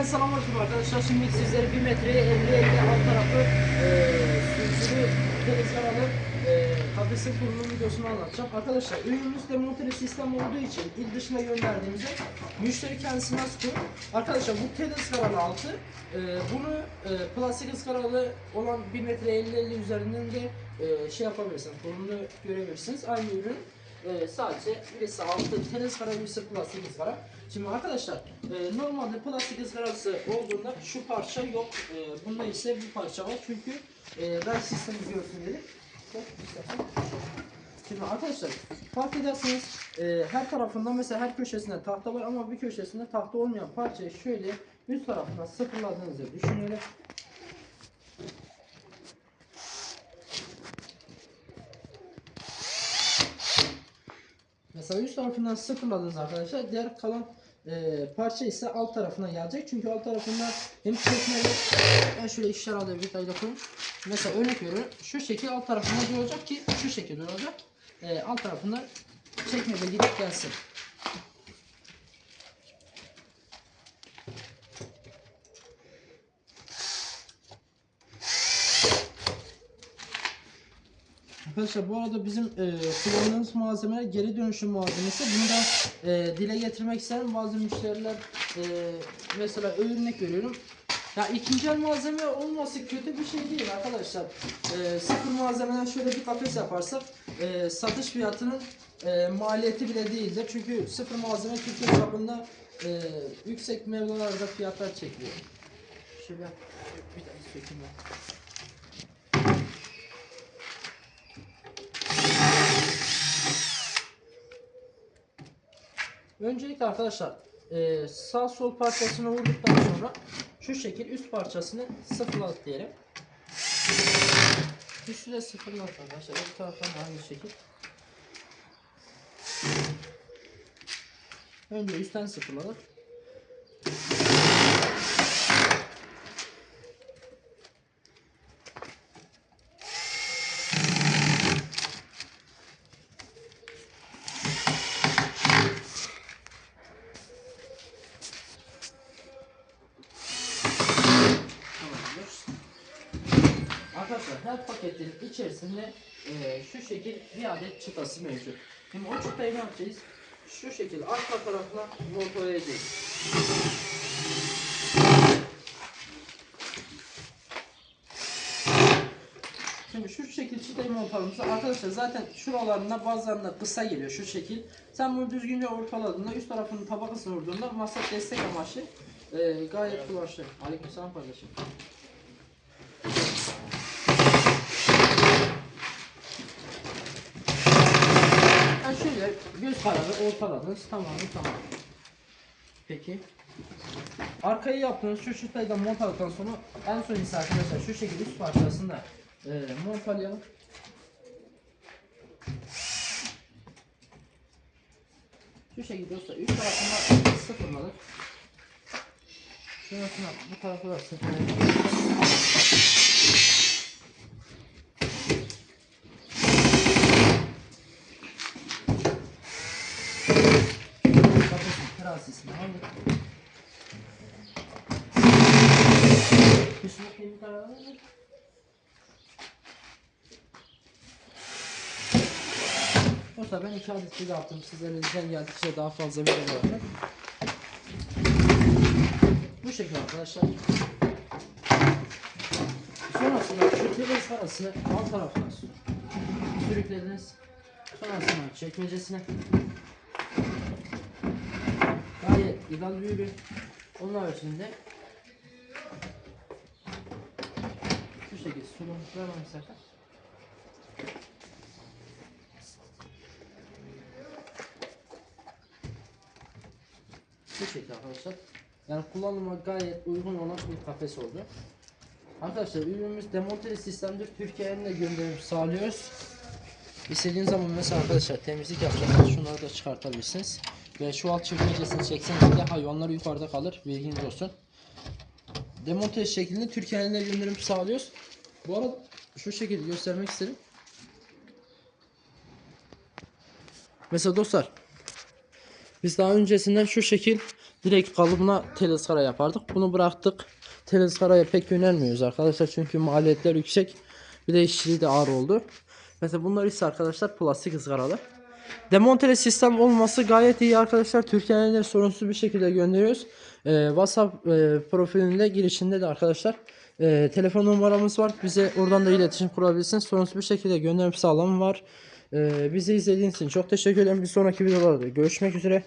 Cümleten selamünaleyküm arkadaşlar. Şimdi sizlere 1 metreye 50 50 alt tarafı eee sürücülü teleskaralı eee kafesin kurulum videosunu anlatacağım. Arkadaşlar ürünümüz demontre sistem olduğu için il dışına gönderdiğimizde müşteri kendisi nasıl? Arkadaşlar bu teleskaralı altı eee bunu eee plastik ıskaralı olan 1 metre 50 50 üzerinden de eee, şey yapabilirsiniz. Kurulumunu görebilirsiniz. Aynı ürün ee, sadece birisi altı tenis kara birisi plastik ızgara. Şimdi arkadaşlar e, normalde plastik ızgarası olduğunda şu parça yok. E, bunda ise bu parça var çünkü e, ben sistemi görsün dedim. Şimdi arkadaşlar fark ederseniz e, her tarafında mesela her köşesinde tahta var ama bir köşesinde tahta olmayan parçayı şöyle üst tarafına sıfırladığınızı düşünelim. Mesela üst tarafından sıfırladınız arkadaşlar. Diğer kalan e, parça ise alt tarafına gelecek. Çünkü alt tarafında hem çekmeli ben şöyle işler alayım bir tane koyayım. Mesela örnek veriyorum. Şu şekil alt tarafında duracak ki şu şekilde olacak. E, alt tarafında çekmede gidip gelsin. Arkadaşlar bu arada bizim e, kullandığımız malzemeler geri dönüşüm malzemesi. Bunu da e, dile getirmek isterim. Bazı müşteriler e, mesela örnek veriyorum. Ya ikinci el malzeme olması kötü bir şey değil arkadaşlar. E, sıfır malzemeden şöyle bir kafes yaparsak e, satış fiyatının e, maliyeti bile değildir. Çünkü sıfır malzeme Türkiye çapında e, yüksek mevlalarda fiyatlar çekiliyor. Şöyle bir daha sökeyim ben. Öncelikle arkadaşlar e, sağ sol parçasını vurduktan sonra şu şekil üst parçasını sıfırladık diyelim. Üstü de sıfırladık arkadaşlar. Bu taraftan aynı şekil. Önce üstten sıfırladık. Arkadaşlar her paketin içerisinde e, şu şekil bir adet çıtası mevcut. Şimdi o çıtayı ne yapacağız? Şu şekil arka tarafına montalayacağız. Şimdi şu şekil çıtayı montaladığımızda arkadaşlar zaten şuralarında bazılarında kısa geliyor şu şekil. Sen bunu düzgünce ortaladığında üst tarafının tabakasını vurduğunda masa destek amaçlı e, gayet kullanışlı. Aleykümselam kardeşim. Yani şöyle göz kararı ortaladınız tamamı tamam. Peki. Arkayı yaptığınız şu çıtayı da montaladıktan sonra en son ise arkadaşlar şu şekilde üst parçasını da e, montalayalım. Şu şekilde dostlar üst tarafına sıfırladık. Şurasına bu tarafa da sıfırladık. Prensesini aldık. Üstüne bir tane alalım. Dostlar ben iki adet video yaptım. Sizlerin elinizden geldikçe daha fazla video yapacağım. Bu şekilde arkadaşlar. Sonrasında şu teres arasını alt tarafına sürüklediniz. Sonrasında çekmecesine gayet ideal bir. Onun haricinde şu şekilde sulu ver bana istersen. Bu şekilde arkadaşlar. Yani kullanıma gayet uygun olan bir kafes oldu. Arkadaşlar ürünümüz demonteli sistemdir. Türkiye'ye de gönderim sağlıyoruz. İstediğiniz zaman mesela arkadaşlar temizlik yapacaksınız. Şunları da çıkartabilirsiniz. Ve şu alt çekmecesini çekseniz de hayvanlar yukarıda kalır. Bilginiz olsun. Demonte şeklinde Türkiye'ye de gönderim sağlıyoruz. Bu arada şu şekilde göstermek istedim. Mesela dostlar biz daha öncesinden şu şekil direkt kalıbına tel ızgara yapardık. Bunu bıraktık. Tel ızgaraya pek yönelmiyoruz arkadaşlar çünkü maliyetler yüksek. Bir de işçiliği de ağır oldu. Mesela bunlar ise arkadaşlar plastik ızgaralı. Demontele sistem olması gayet iyi arkadaşlar. Türkiye'ye de sorunsuz bir şekilde gönderiyoruz. Ee, WhatsApp e, profilinde girişinde de arkadaşlar e, telefon numaramız var. Bize oradan da iletişim kurabilirsiniz. Sorunsuz bir şekilde gönderim sağlamı var. Ee, bizi izlediğiniz için çok teşekkür ederim. Bir sonraki videolarda görüşmek üzere.